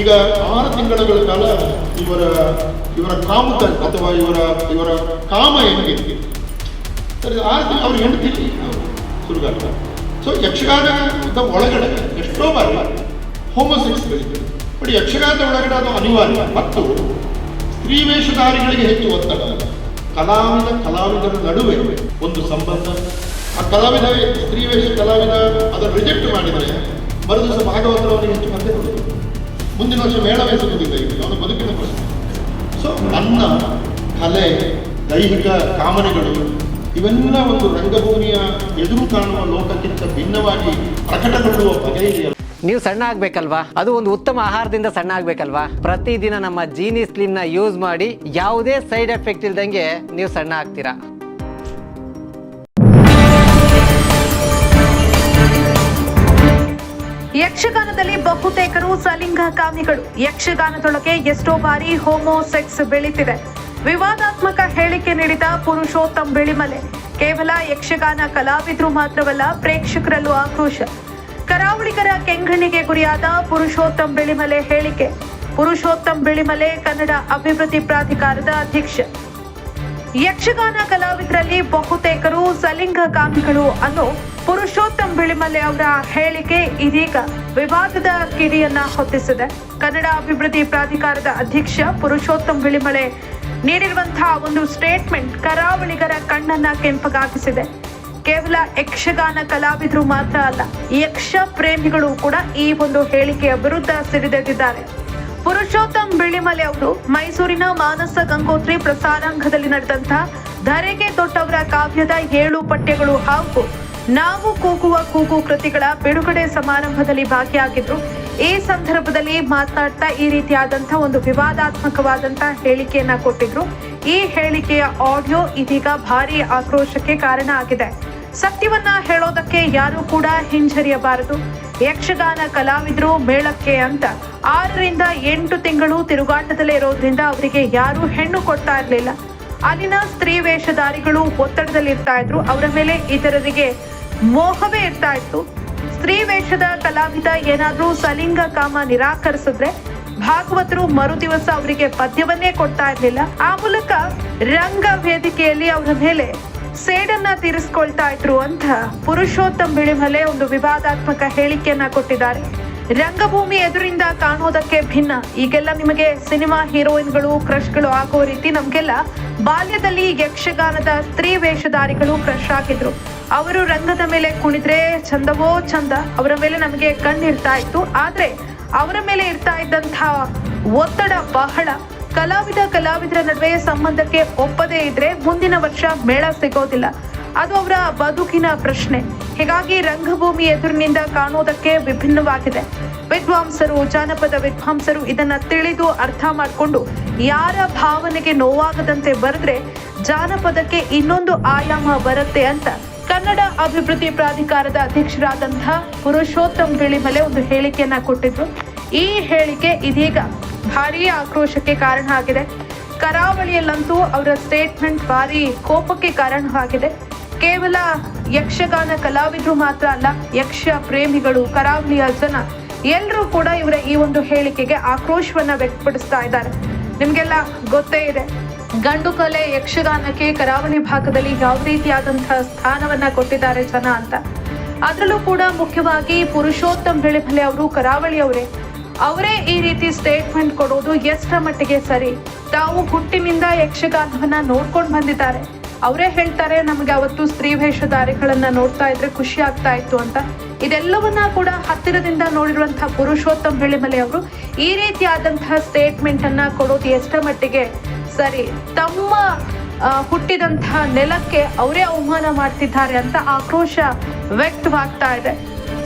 ಈಗ ಆರು ತಿಂಗಳುಗಳ ಕಾಲ ಇವರ ಇವರ ಕಾಮುಕ ಅಥವಾ ಇವರ ಇವರ ಕಾಮ ಹೆಂಗೆ ಸರಿ, ಆರು ತಿಂಗಳು, ಅವ್ರ ಹೆಂಡತಿ ಸುರುಗಾಲ ಸೊ ಯಕ್ಷಗಾನದ ಒಳಗಡೆ ಎಷ್ಟೋ ಬಾರಿ ಹೋಮೋಸೆಕ್ಸ್ ಬಟ್ ಯಕ್ಷಗಾನದ ಒಳಗಡೆ ಅದು ಅನಿವಾರ್ಯ. ಮತ್ತು ಸ್ತ್ರೀ ವೇಷಧಾರಿಗಳಿಗೆ ಹೆಚ್ಚು ಒತ್ತಡ. ಕಲಾವಿದ, ಕಲಾವಿದರ ನಡುವೆ ಒಂದು ಸಂಬಂಧ. ಆ ಕಲಾವಿದ, ಸ್ತ್ರೀ ವೇಷ ಕಲಾವಿದ ಅದನ್ನು ರಿಜೆಕ್ಟ್ ಮಾಡಿದರೆ ಮರುದಿವಸ ಭಾಗವತರವನ್ನು ಹೆಚ್ಚು ಕೊಡೋದು ಮುಂದಿನ ವರ್ಷ ಮೇಳವೇ ಸಿಗುವುದಿಲ್ಲ ಇಲ್ಲಿ ಅವನ ಬದುಕಿನ ಪ್ರಶ್ನೆ. ಸೊ ನನ್ನ ಕಲೆ, ದೈಹಿಕ ಕಾಮನೆಗಳು, ಇವೆಲ್ಲ ಒಂದು ರಂಗಭೂಮಿಯ ಎದುರು ಕಾಣುವ ಲೋಕಕ್ಕಿಂತ ಭಿನ್ನವಾಗಿ ಪ್ರಕಟಗೊಳ್ಳುವ ಬಗೆ ಇದೆಯಲ್ಲ. ನೀವು ಸಣ್ಣ ಆಗ್ಬೇಕಲ್ವಾ? ಅದು ಒಂದು ಉತ್ತಮ ಆಹಾರದಿಂದ ಸಣ್ಣ ಆಗ್ಬೇಕಲ್ವಾ? ಪ್ರತಿದಿನ ನಮ್ಮ ಜೀನಿ ಸ್ಲಿಮ್ನ ಯೂಸ್ ಮಾಡಿ ಯಾವುದೇ ಸೈಡ್ ಎಫೆಕ್ಟ್ ಇಲ್ದಂಗೆ ನೀವು ಸಣ್ಣ ಆಗ್ತೀರಾ? ಯಕ್ಷಗಾನದಲ್ಲಿ ಬಹುತೇಕರು ಸಲಿಂಗಕಾಮಿಗಳು ಯಕ್ಷಗಾನದೊಳಗೆ ಎಷ್ಟೋ ಬಾರಿ ಹೋಮೋಸೆಕ್ಸ್ ಬೆಳೀತಿದೆ. ವಿವಾದಾತ್ಮಕ ಹೇಳಿಕೆ ನೀಡಿದ ಪುರುಷೋತ್ತಮ್ ಬೆಳಿಮಲೆ ಕೇವಲ ಯಕ್ಷಗಾನ ಕಲಾವಿದರು ಮಾತ್ರವಲ್ಲ, ಪ್ರೇಕ್ಷಕರಲ್ಲೂ ಆಕ್ರೋಶ. ಕರಾವಳಿಗರ ಕೆಂಗಣಿಗೆ ಗುರಿಯಾದ ಪುರುಷೋತ್ತಮ್ ಬಿಳಿಮಲೆ ಹೇಳಿಕೆ. ಪುರುಷೋತ್ತಮ್ ಬಿಳಿಮಲೆ ಕನ್ನಡ ಅಭಿವೃದ್ಧಿ ಪ್ರಾಧಿಕಾರದ ಅಧ್ಯಕ್ಷ. ಯಕ್ಷಗಾನ ಕಲಾವಿದರಲ್ಲಿ ಬಹುತೇಕರು ಸಲಿಂಗಕಾಮಿಗಳು ಅನ್ನೋ ಪುರುಷೋತ್ತಮ್ ಬಿಳಿಮಲೆ ಅವರ ಹೇಳಿಕೆ ಇದೀಗ ವಿವಾದದ ಕಿಡಿಯನ್ನ ಹೊತ್ತಿಸಿದೆ. ಕನ್ನಡ ಅಭಿವೃದ್ಧಿ ಪ್ರಾಧಿಕಾರದ ಅಧ್ಯಕ್ಷ ಪುರುಷೋತ್ತಮ್ ಬಿಳಿಮಲೆ ನೀಡಿರುವಂತಹ ಒಂದು ಸ್ಟೇಟ್ಮೆಂಟ್ ಕರಾವಳಿಗರ ಕಣ್ಣನ್ನ ಕೆಂಪಗಾಗಿಸಿದೆ. ಕೇವಲ ಯಕ್ಷಗಾನ ಕಲಾವಿದರು ಮಾತ್ರ ಅಲ್ಲ, ಯಕ್ಷ ಪ್ರೇಮಿಗಳು ಕೂಡ ಈ ಒಂದು ಹೇಳಿಕೆಯ ವಿರುದ್ಧ ಸಿಡಿದೆದ್ದಿದ್ದಾರೆ. ಪುರುಷೋತ್ತಮ್ ಬಿಳಿಮಲೆ ಅವರು ಮೈಸೂರಿನ ಮಾನಸ ಗಂಗೋತ್ರಿ ಪ್ರಸಾರಾಂಗದಲ್ಲಿ ನಡೆದಂತಹ ಧರೆಗೆ ತೊಟ್ಟವರ ಕಾವ್ಯದ ಏಳು ಪಠ್ಯಗಳು ಹಾಗೂ ನಾವು ಕೂಗುವ ಕೂಗು ಕೃತಿಗಳ ಬಿಡುಗಡೆ ಸಮಾರಂಭದಲ್ಲಿ ಭಾಗಿಯಾಗಿದ್ರು. ಈ ಸಂದರ್ಭದಲ್ಲಿ ಮಾತನಾಡ್ತಾ ಈ ರೀತಿಯಾದಂತಹ ಒಂದು ವಿವಾದಾತ್ಮಕವಾದಂತಹ ಹೇಳಿಕೆಯನ್ನ ಕೊಟ್ಟಿದ್ರು. ಈ ಹೇಳಿಕೆಯ ಆಡಿಯೋ ಇದೀಗ ಭಾರಿ ಆಕ್ರೋಶಕ್ಕೆ ಕಾರಣ ಆಗಿದೆ. ಸತ್ಯವನ್ನ ಹೇಳೋದಕ್ಕೆ ಯಾರು ಕೂಡ ಹಿಂಜರಿಯಬಾರದು. ಯಕ್ಷಗಾನ ಕಲಾವಿದರು ಮೇಳಕ್ಕೆ ಅಂತ. ಆರರಿಂದ ಎಂಟು ತಿಂಗಳು ತಿರುಗಾಟದಲ್ಲೇ ಇರೋದ್ರಿಂದ ಅವರಿಗೆ ಯಾರು ಹೆಣ್ಣು ಕೊಡ್ತಾ ಇರಲಿಲ್ಲ. ಅಲ್ಲಿನ ಸ್ತ್ರೀ ವೇಷಧಾರಿಗಳು ಒತ್ತಡದಲ್ಲಿ ಇರ್ತಾ ಇದ್ರು. ಅವರ ಮೇಲೆ ಇತರರಿಗೆ ಮೋಹವೇ ಇರ್ತಾ ಇತ್ತು. ಸ್ತ್ರೀ ವೇಷದ ಕಲಾವಿದ ಏನಾದ್ರೂ ಸಲಿಂಗ ಕಾಮ ನಿರಾಕರಿಸಿದ್ರೆ ಭಾಗವತರು ಮರು ದಿವಸ ಅವರಿಗೆ ಪದ್ಯವನ್ನೇ ಕೊಡ್ತಾ ಇರಲಿಲ್ಲ. ಆ ಮೂಲಕ ರಂಗ ವೇದಿಕೆಯಲ್ಲಿ ಅವರ ಮೇಲೆ ಸೇಡನ್ನ ತೀರಿಸ್ಕೊಳ್ತಾ ಇದ್ರು ಅಂತ ಪುರುಷೋತ್ತಮ್ ಬಿಳಿಮಲೆ ಒಂದು ವಿವಾದಾತ್ಮಕ ಹೇಳಿಕೆಯನ್ನ ಕೊಟ್ಟಿದ್ದಾರೆ. ರಂಗಭೂಮಿ ಎದುರಿಂದ ಕಾಣೋದಕ್ಕೆ ಭಿನ್ನ. ಈಗೆಲ್ಲ ನಿಮಗೆ ಸಿನಿಮಾ ಹೀರೋಯಿನ್ಗಳು, ಕ್ರಶ್ಗಳು ಆಗೋ ರೀತಿ ನಮ್ಗೆಲ್ಲ ಬಾಲ್ಯದಲ್ಲಿ ಯಕ್ಷಗಾನದ ಸ್ತ್ರೀ ವೇಷಧಾರಿಗಳು ಕ್ರಶ್ ಆಗಿದ್ರು. ಅವರು ರಂಗದ ಮೇಲೆ ಕುಣಿದ್ರೆ ಚಂದವೋ ಚಂದ, ಅವರ ಮೇಲೆ ನಮಗೆ ಕಣ್ಣಿರ್ತಾ ಇತ್ತು. ಆದ್ರೆ ಅವರ ಮೇಲೆ ಇರ್ತಾ ಇದ್ದಂತಹ ಒತ್ತಡ ಬಹಳ. ಕಲಾವಿದ ಕಲಾವಿದರ ನಡುವೆ ಸಂಬಂಧಕ್ಕೆ ಒಪ್ಪದೇ ಇದ್ರೆ ಮುಂದಿನ ವರ್ಷ ಮೇಳ ಸಿಗೋದಿಲ್ಲ. ಅದು ಅವರ ಬದುಕಿನ ಪ್ರಶ್ನೆ. ಹೀಗಾಗಿ ರಂಗಭೂಮಿ ಎದುರಿನಿಂದ ಕಾಣೋದಕ್ಕೆ ವಿಭಿನ್ನವಾಗಿದೆ. ವಿದ್ವಾಂಸರು, ಜಾನಪದ ವಿದ್ವಾಂಸರು ಇದನ್ನ ತಿಳಿದು ಅರ್ಥ ಮಾಡಿಕೊಂಡು ಯಾರ ಭಾವನೆಗೆ ನೋವಾಗದಂತೆ ಬರೆದ್ರೆ ಜಾನಪದಕ್ಕೆ ಇನ್ನೊಂದು ಆಯಾಮ ಬರುತ್ತೆ ಅಂತ ಕನ್ನಡ ಅಭಿವೃದ್ಧಿ ಪ್ರಾಧಿಕಾರದ ಅಧ್ಯಕ್ಷರಾದಂತಹ ಪುರುಷೋತ್ತಮ್ ಬಿಳಿಮಲೆ ಒಂದು ಹೇಳಿಕೆಯನ್ನ ಕೊಟ್ಟಿದ್ರು. ಈ ಹೇಳಿಕೆ ಇದೀಗ ಭಾರೀ ಆಕ್ರೋಶಕ್ಕೆ ಕಾರಣ ಆಗಿದೆ. ಕರಾವಳಿಯಲ್ಲಂತೂ ಅವರ ಸ್ಟೇಟ್ಮೆಂಟ್ ಭಾರಿ ಕೋಪಕ್ಕೆ ಕಾರಣವಾಗಿದೆ ಕೇವಲ ಯಕ್ಷಗಾನ ಕಲಾವಿದರು ಮಾತ್ರ ಅಲ್ಲ, ಯಕ್ಷ ಪ್ರೇಮಿಗಳು, ಕರಾವಳಿಯ ಜನ ಎಲ್ಲರೂ ಕೂಡ ಇವರ ಈ ಒಂದು ಹೇಳಿಕೆಗೆ ಆಕ್ರೋಶವನ್ನ ವ್ಯಕ್ತಪಡಿಸ್ತಾ ಇದ್ದಾರೆ. ನಿಮಗೆಲ್ಲ ಗೊತ್ತೇ ಇದೆ, ಗಂಡು ಕಲೆ ಯಕ್ಷಗಾನಕ್ಕೆ ಕರಾವಳಿ ಭಾಗದಲ್ಲಿ ಯಾವ ರೀತಿಯಾದಂತಹ ಸ್ಥಾನವನ್ನ ಕೊಟ್ಟಿದ್ದಾರೆ ಜನ ಅಂತ. ಅದರಲ್ಲೂ ಕೂಡ ಮುಖ್ಯವಾಗಿ ಪುರುಷೋತ್ತಮ್ ಬೆಳೆಬಲೆ ಅವರು ಕರಾವಳಿಯವರೇ. ಅವರೇ ಈ ರೀತಿ ಸ್ಟೇಟ್ಮೆಂಟ್ ಕೊಡೋದು ಎಷ್ಟರ ಮಟ್ಟಿಗೆ ಸರಿ? ತಾವು ಹುಟ್ಟಿನಿಂದ ಯಕ್ಷಗಾನವನ್ನ ನೋಡ್ಕೊಂಡು ಬಂದಿದ್ದಾರೆ. ಅವರೇ ಹೇಳ್ತಾರೆ, ನಮಗೆ ಅವತ್ತು ಸ್ತ್ರೀ ವೇಷಧಾರಿಗಳನ್ನ ನೋಡ್ತಾ ಇದ್ರೆ ಖುಷಿ ಆಗ್ತಾ ಇತ್ತು ಅಂತ. ಇದೆಲ್ಲವನ್ನ ಕೂಡ ಹತ್ತಿರದಿಂದ ನೋಡಿರುವಂತಹ ಪುರುಷೋತ್ತಮ್ ಬೆಳಿಮಲೆ ಅವರು ಈ ರೀತಿಯಾದಂತಹ ಸ್ಟೇಟ್ಮೆಂಟ್ ಅನ್ನ ಕೊಡೋದು ಎಷ್ಟರ ಮಟ್ಟಿಗೆ ಸರಿ? ತಮ್ಮ ಹುಟ್ಟಿದಂತಹ ನೆಲಕ್ಕೆ ಅವರೇ ಅವಮಾನ ಮಾಡ್ತಿದ್ದಾರೆ ಅಂತ ಆಕ್ರೋಶ ವ್ಯಕ್ತವಾಗ್ತಾ ಇದೆ.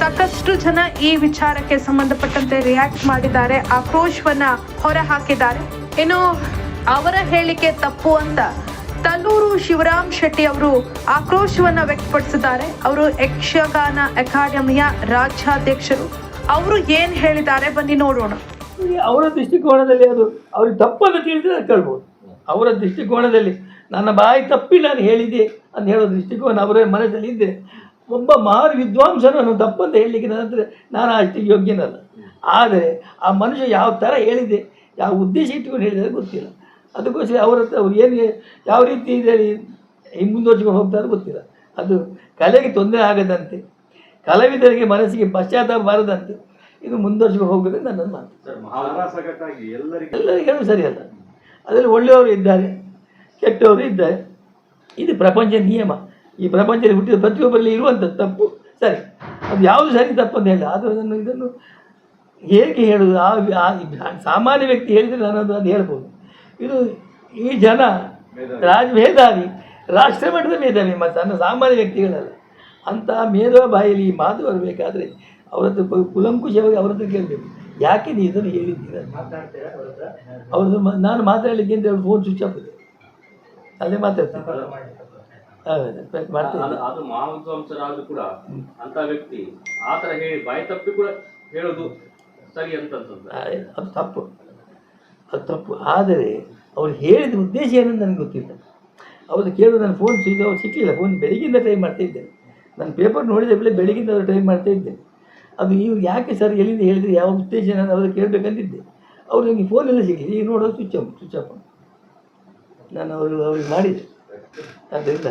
ಸಾಕಷ್ಟು ಜನ ಈ ವಿಚಾರಕ್ಕೆ ಸಂಬಂಧಪಟ್ಟಂತೆ ರಿಯಾಕ್ಟ್ ಮಾಡಿದ್ದಾರೆ, ಆಕ್ರೋಶವನ್ನ ಹೊರ ಹಾಕಿದ್ದಾರೆ ಇನ್ನು ಅವರ ಹೇಳಿಕೆ ತಪ್ಪು ಅಂತ ತಲ್ಲೂರು ಶಿವರಾಮ್ ಶೆಟ್ಟಿ ಅವರು ಆಕ್ರೋಶವನ್ನ ವ್ಯಕ್ತಪಡಿಸಿದ್ದಾರೆ. ಅವರು ಯಕ್ಷಗಾನ ಅಕಾಡೆಮಿಯ ರಾಜ್ಯಾಧ್ಯಕ್ಷರು. ಅವರು ಏನ್ ಹೇಳಿದ್ದಾರೆ ಬನ್ನಿ ನೋಡೋಣ. ಅವರ ದೃಷ್ಟಿಕೋನದಲ್ಲಿ ಅದು ಅವ್ರಿಗೆ ತಪ್ಪನ್ನು ತಿಳಿದ್ರೆ ಕೇಳ್ಬೋದು. ಅವರ ದೃಷ್ಟಿಕೋನದಲ್ಲಿ ನನ್ನ ಬಾಯಿ ತಪ್ಪಿ ನಾನು ಹೇಳಿದೆ ಅಂತ ಹೇಳೋ ದೃಷ್ಟಿಕೋನ ಅವರ ಮನಸ್ಸಲ್ಲಿ ಇದ್ದರೆ ಒಬ್ಬ ಮಹಾನ್ ವಿದ್ವಾಂಸನನ್ನು ತಪ್ಪಂತ ಹೇಳಲಿಕ್ಕೆ ನನ್ನ ಹತ್ರ ನಾನು ಅಷ್ಟು ಯೋಗ್ಯನಲ್ಲ. ಆದರೆ ಆ ಮನುಷ್ಯ ಯಾವ ಥರ ಹೇಳಿದೆ ಯಾವ ಉದ್ದೇಶ ಇಟ್ಕೊಂಡು ಹೇಳಿದರೆ ಗೊತ್ತಿಲ್ಲ. ಅದಕ್ಕೋಸ್ಕರ ಅವರ ಹತ್ರ ಅವ್ರು ಏನು ಯಾವ ರೀತಿ ಇದರಲ್ಲಿ ಮುಂದುವರ್ಸ್ಕೊಂಡು ಹೋಗ್ತಾರೆ ಗೊತ್ತಿಲ್ಲ. ಅದು ಕಲೆಗೆ ತೊಂದರೆ ಆಗದಂತೆ ಕಲಾವಿದರಿಗೆ ಮನಸ್ಸಿಗೆ ಪಶ್ಚಾತ್ತಾಪ ಬಾರದಂತೆ ಇದು ಮುಂದುವರ್ಸ್ಕೊಂಡು ಹೋಗಬೇಕಂತ ನನ್ನ ಮಾತು. ಎಲ್ಲರಿಗೂ ಸರಿಯಲ್ಲ. ಅದರಲ್ಲಿ ಒಳ್ಳೆಯವರು ಇದ್ದಾರೆ ಕೆಟ್ಟವರು ಇದ್ದಾರೆ. ಇದು ಪ್ರಪಂಚ ನಿಯಮ. ಈ ಪ್ರಪಂಚದಲ್ಲಿ ಹುಟ್ಟಿದ ಪ್ರತಿಯೊಬ್ಬರಲ್ಲಿ ಇರುವಂಥದ್ದು ತಪ್ಪು. ಸರಿ ಅದು ಯಾವುದು ಸರಿ ತಪ್ಪು ಅಂತ ಹೇಳಿ ಆದರೂ ಅದನ್ನು ಇದನ್ನು ಹೇಗೆ ಹೇಳುವುದು ಆ ಸಾಮಾನ್ಯ ವ್ಯಕ್ತಿ ಹೇಳಿದರೆ ನಾನು ಅದು ಅದು ಹೇಳ್ಬೋದು. ಇದು ಈ ಜನ ರಾಜ ಮೇಧಾವಿ ರಾಷ್ಟ್ರ ಮಟ್ಟದ ಮೇಧಾವಿ ಮತ್ತು ಸಣ್ಣ ಸಾಮಾನ್ಯ ವ್ಯಕ್ತಿಗಳಲ್ಲ. ಅಂತಹ ಮೇಧವ ಬಾಯಲ್ಲಿ ಈ ಮಾತು ಬರಬೇಕಾದ್ರೆ ಅವರದ್ದು ಕುಲಂಕುಷವಾಗಿ ಅವರದ್ದು ಕೇಳಬೇಕು. ಯಾಕೆ ನೀವು ಇದನ್ನು ಹೇಳಿದ್ದೀರ? ಅವ್ರದ್ದು ನಾನು ಮಾತಾಡಲಿಕ್ಕೆ ಅಂತ ಹೇಳಿ ಫೋನ್ ಸ್ವಿಚ್ ಆಫ್ ಅಲ್ಲೇ ಅದೇ ಮಾತಾಡ್ತೀನಿ ಹೌದು ಅದು- ಮಹಾವಿದ್ವಾಂಸರಾದ್ರೂ ಕೂಡ ಅಂತ ವ್ಯಕ್ತಿ ಆತರ ಹೇಳಿ ಬಾಯಿ ತಪ್ಪಿ ಕೂಡ ಹೇಳೋದು ಸರಿ ಅಂತಂತ ಅದು ತಪ್ಪು. ಅದು ತಪ್ಪು. ಆದರೆ ಅವ್ರು ಹೇಳಿದ ಉದ್ದೇಶ ಏನಂತ ನನಗೆ ಗೊತ್ತಿಲ್ಲ. ಅವರು ಕೇಳೋದು ನನ್ನ ಫೋನ್ ಸಿಗ ಸಿಕ್ಕಲಿಲ್ಲ ಫೋನ್ ಬೆಳಗಿಂದ ಟ್ರೈ ಮಾಡ್ತಾ ಇದ್ದೇನೆ ನಾನು ಪೇಪರ್ ನೋಡಿದ ಬೆಳೆ ಬೆಳಗಿಂದ ಟ್ರೈ ಮಾಡ್ತಾ ಇದ್ದೇನೆ ಅದು ಇವ್ರು ಯಾಕೆ ಸರ್ ಎಲ್ಲಿಂದ ಹೇಳಿದರೆ ಯಾವ ಉದ್ದೇಶ ನಾನು ಅವರು ಕೇಳಬೇಕಂತಿದ್ದೆ. ಅವ್ರು ನನಗೆ ಫೋನ್ ಎಲ್ಲ ಸಿಗಲಿಲ್ಲ. ಈಗ ನೋಡೋದು ಸ್ವಿಚ್ ಆಫ್ ಸ್ವಿಚ್ ಆಫ್ ನಾನು ಅವರು ಅವ್ರಿಗೆ ಮಾಡಿದೆ. ಅದರಿಂದ